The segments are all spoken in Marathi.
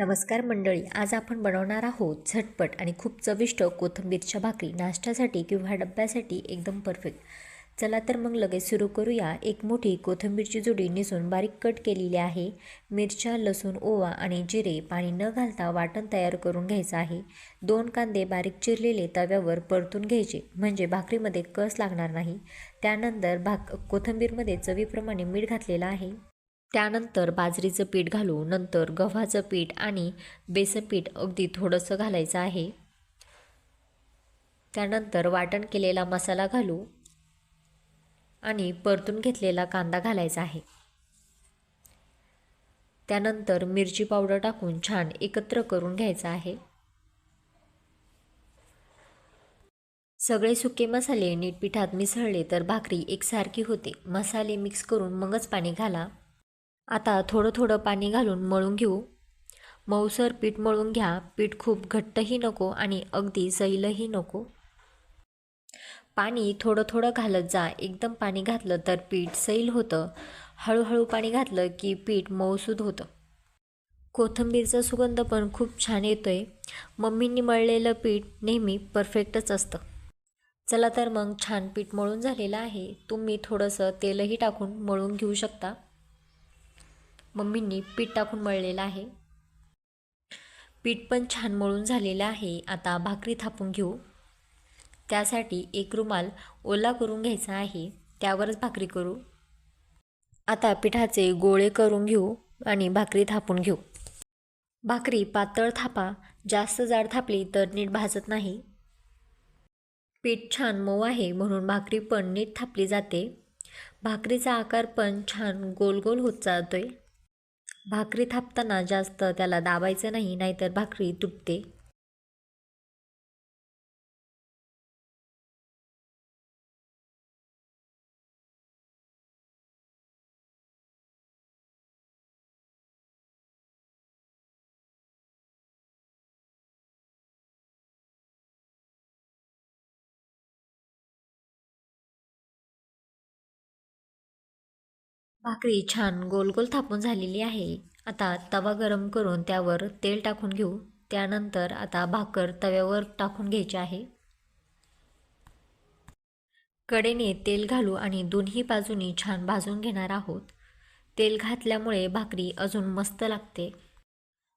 नमस्कार मंडळी आज आपण बनवणार आहोत झटपट आणि खूप चविष्ट कोथिंबीरच्या भाकरी. नाश्त्यासाठी किंवा डब्यासाठी एकदम परफेक्ट चला तर मग लगेच सुरू करूया. एक मोठी कोथिंबीरची जुडी निसून बारीक कट केलेली आहे. मिरच्या लसूण ओवा आणि जिरे पाणी न घालता वाटण तयार करून घ्यायचं आहे. दोन कांदे बारीक चिरलेले तव्यावर परतून घ्यायचे म्हणजे भाकरीमध्ये कस लागणार नाही. त्यानंतर भाक कोथिंबीरमध्ये चवीप्रमाणे मीठ घातलेलं आहे. त्यानंतर बाजरीचं पीठ घालू नंतर गव्हाचं पीठ आणि बेसन पीठ अगदी थोडंसं घालायचं आहे. त्यानंतर वाटण केलेला मसाला घालू आणि परतून घेतलेला कांदा घालायचा आहे. त्यानंतर मिरची पावडर टाकून छान एकत्र करून घ्यायचं आहे. सगळे सुके मसाले नीट पिठात मिसळले तर भाकरी एकसारखी होते. मसाले मिक्स करून मगच पाणी घाला. आता थोडं थोडं पाणी घालून मळून घेऊ. मऊसर पीठ मळून घ्या. पीठ खूप घट्टही नको आणि अगदी सैलही नको. पाणी थोडं थोडं घालत जा. एकदम पाणी घातलं तर पीठ सैल होतं. हळूहळू पाणी घातलं की पीठ मऊसूद होतं. कोथंबीरचा सुगंध पण खूप छान येतोय. मम्मींनी मळलेलं पीठ नेहमी परफेक्टच असतं. चला तर मग छान पीठ मळून झालेलं आहे. तुम्ही थोडंसं तेलही टाकून मळून घेऊ शकता. मम्मींनी पीठ टाकून मळलेलं आहे. पीठ पण छान मळून झालेलं आहे. आता भाकरी थापून घेऊ. त्यासाठी एक रुमाल ओला करून घ्यायचा आहे. त्यावरच भाकरी करू. आता पिठाचे गोळे करून घेऊ आणि भाकरी थापून घेऊ. भाकरी पातळ थापा. जास्त जाड थापली तर नीट भाजत नाही. पीठ छान मऊ आहे म्हणून भाकरी पण नीट थापली जाते. भाकरीचा आकार पण छान गोल गोल होत जातोय. भाकरी थापताना जास्त त्याला दाबायचं नाही नाहीतर भाकरी तुटते भाकरी छान गोल गोल थापून झालेली आहे. आता तवा गरम करून त्यावर तेल टाकून घेऊ. त्यानंतर आता भाकर तव्यावर टाकून घ्यायची आहे. कडेने तेल घालू आणि दोन्ही बाजूनी छान भाजून घेणार आहोत. तेल घातल्यामुळे भाकरी अजून मस्त लागते.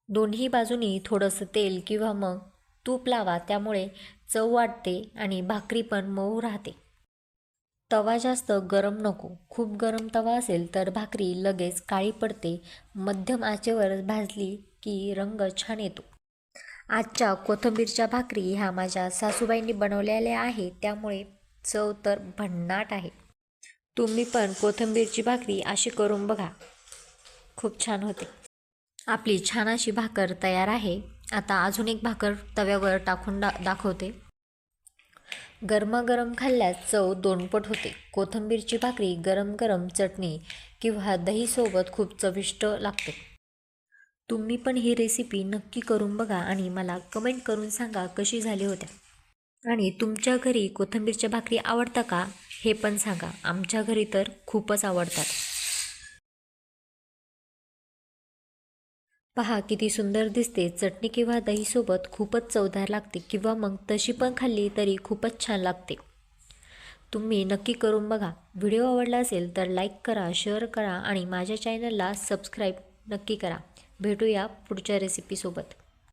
दोन्ही बाजूनी थोडंसं तेल किंवा मग तूप लावा त्यामुळे चव वाटते आणि भाकरी पण मऊ राहते. तवा जास्त गरम नको. खूप गरम तवा असेल तर भाकरी लगेच काळी पडते. मध्यम आचेवर भाजली की रंग छान येतो. आजच्या कोथिंबीरच्या भाकरी ह्या माझ्या सासूबाईंनी बनवलेल्या आहे त्यामुळे चव तर भन्नाट आहे. तुम्ही पण कोथिंबीरची भाकरी अशी करून बघा. खूप छान होते. आपली छान अशी भाकर तयार आहे. आता अजून एक भाकर तव्यावर टाकून डा दाखवते. गरमागरम खाल्ल्यास चव दोनपट होते. कोथिंबीरची भाकरी गरम गरम चटणी किंवा दहीसोबत खूप चविष्ट लागते. तुम्ही पण ही रेसिपी नक्की करून बघा आणि मला कमेंट करून सांगा कशी झाली होत्या. आणि तुमच्या घरी कोथिंबीरच्या भाकरी आवडता का? हे पण सांगा. आमच्या घरी तर खूपच आवडतात. पहा किती सुंदर दिसते. चटणी किंवा दहीसोबत खूपच चवदार लागते किंवा मग तशी पण खाल्ली तरी खूपच छान लागते. तुम्ही नक्की करून बघा. व्हिडिओ आवडला असेल तर लाईक करा शेअर करा आणि माझ्या चॅनलला सबस्क्राईब नक्की करा. भेटूया पुढच्या रेसिपीसोबत